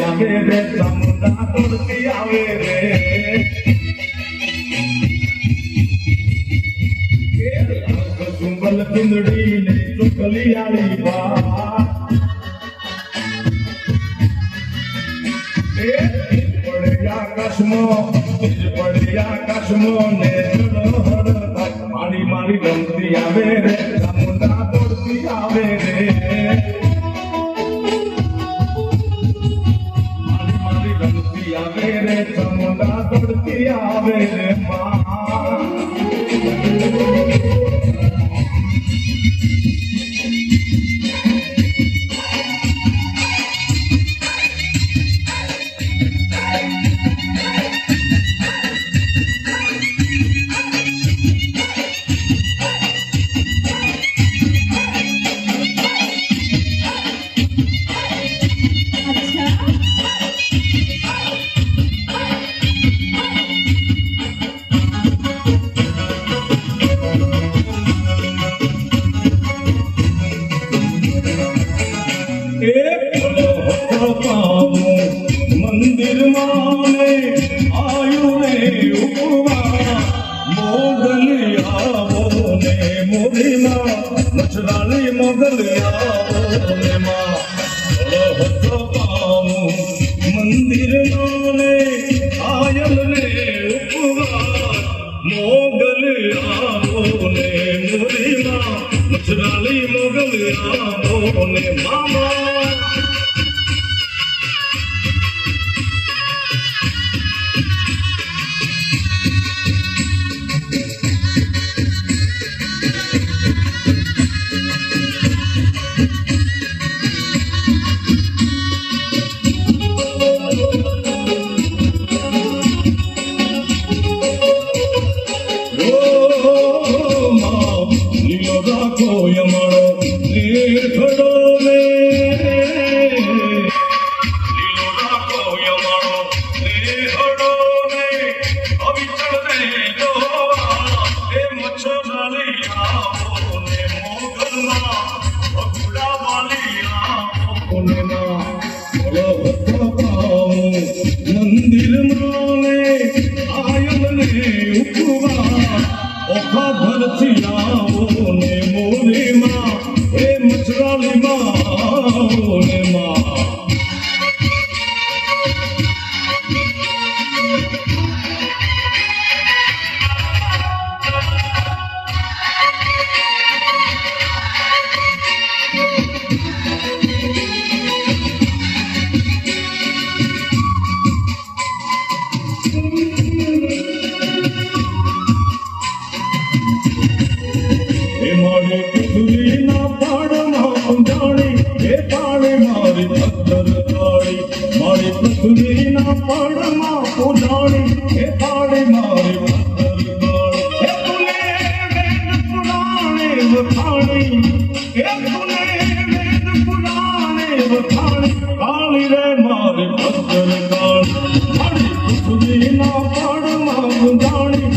આવી રે તોડતી આવે રે. કુંબલ પિંદડી ને ચુકલી આલી બા આકાશમાં પડે આકાશમાં ને મારી મારી રમતી આવે રે ચામુંડા દોડતી આવે રે. મારી મારી રમતી આવે રે ચામુંડા દોડતી આવે રે, મા. મંદિર માને આયુ રે ઉપવા મોગલ આવો ને મોરીમાં મચરાલી મોગલ આવો ને માં. મંદિર માને આયલ રે ઉપવા મોગલ આવો ને મોરીમાં મચરાલી મોગલ આવો ને મામા. લીલો રાખો યમાળો લેખડો રે લીલો રાખો યમાળો લેખડો રે અવિચળ રે જોવા એ મચ્છરાલી આવો ને ને ને મારી પથ્થર કાળી મારી પૃથ્વીના પડમાં પુનાળી હે પાડી મારી પથ્થર કાળી હે મારી પથ્થર કાળી, મારી પૃથ્વીના પડમાં